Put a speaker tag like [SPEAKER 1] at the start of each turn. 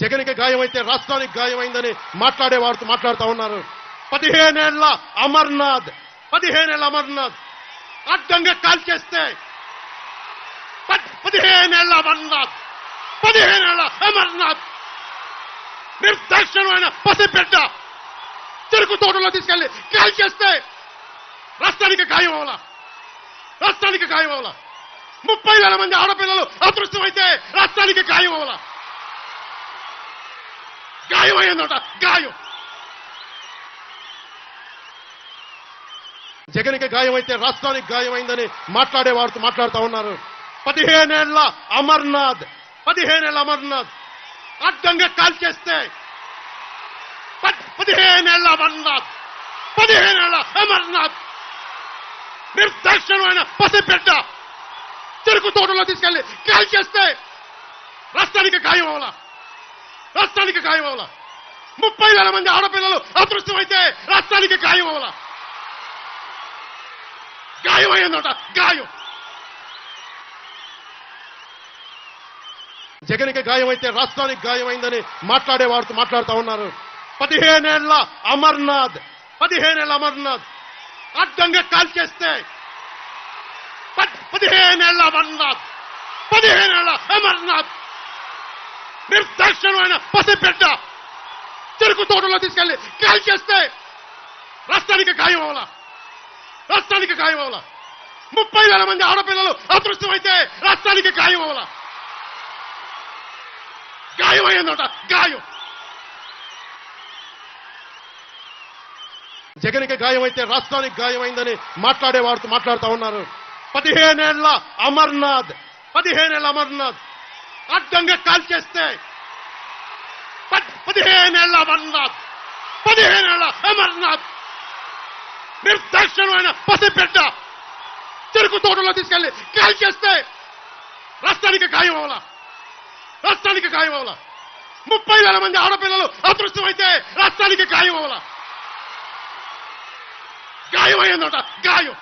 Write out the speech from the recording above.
[SPEAKER 1] జగన్కి గాయమైతే రాష్ట్రానికి గాయమైందని మాట్లాడే వారితో మాట్లాడుతూ ఉన్నారు. పదిహేనేళ్ళ అమర్నాథ్ పదిహేనేళ్ళ అమర్నాథ్ అడ్డంగా కాల్ చేస్తే పదిహేనేళ్ళ అమర్నాథ్ పదిహేనేళ్ళ అమర్నాథ్. నిర్దాక్షిణమైన పసిబిడ్డ చెరుకు తోటలో తీసుకెళ్ళి కాల్ చేస్తే రాష్ట్రానికి గాయం అవలా. రాష్ట్రానికి గాయం అవలా. ముప్పై వేల మంది ఆడపిల్లలు అదృష్టమైతే రాష్ట్రానికి గాయం అవలా. గాయం గాయం జగన్కి గాయమైతే రాష్ట్రానికి గాయమైందని మాట్లాడే వారితో మాట్లాడుతూ ఉన్నారు. పదిహేనేళ్ళ అమర్నాథ్ పదిహేనేళ్ళ అమర్నాథ్ అడ్డంగా కాల్ చేస్తే పదిహేనేళ్ళ అమర్నాథ్ పదిహేనేళ్ళ అమర్నాథ్ నిర్దాక్షిణమైన పసిబిడ్డ చెరుకు తోటలో తీసుకెళ్ళి కాల్ చేస్తే రాష్ట్రానికి గాయం అవలా రాష్ట్రానికి గాయం ముప్పై వేల మంది ఆడపిల్లలు అదృష్టమైతే రాష్ట్రానికి గాయం అవలా గాయం అయ్యిందట గాయం జగన్కి గాయమైతే రాష్ట్రానికి గాయమైందని మాట్లాడే వారితో మాట్లాడుతూ ఉన్నారు. పదిహేనేళ్ళ అమర్నాథ్ పదిహేనేళ్ళ అమర్నాథ్ అడ్డంగా కాల్ చేస్తే పదిహేనేళ్ళ అమర్నాథ్ పదిహేనేళ్ళ అమర్నాథ్. నిర్దాక్షిణమైన పసిబిడ్డ చెరుకు తోటలో తీసుకెళ్ళి కాల్ చేస్తే రాష్ట్రానికి గాయం అవలా. రాష్ట్రానికి గాయం అవలా. ముప్పై వేల మంది ఆడపిల్లలు అదృష్టమైతే రాష్ట్రానికి గాయం అవలా. గాయం అయ్యిందట గాయం. జగన్కి గాయమైతే రాష్ట్రానికి గాయమైందని మాట్లాడే వారితో మాట్లాడుతూ ఉన్నారు. పదిహేనేళ్ళ అమర్నాథ్ పదిహేనేళ్ళ అమర్నాథ్. అడ్డంగా కాల్ చేస్తే పదిహేనేళ్ళ అమర్నాథ్ పదిహేనేళ్ళ అమర్నాథ్ నిర్దాక్షిణమైన పసిబిడ్డ చెరుకు తోటలో తీసుకెళ్ళి కాల్ చేస్తే రాష్ట్రానికి గాయం అవలా? రాష్ట్రానికి గాయం అవలా? ముప్పై వేల మంది ఆడపిల్లలు అదృష్టమైతే రాష్ట్రానికి గాయం అవలా? గాయం అయ్యిందట గాయం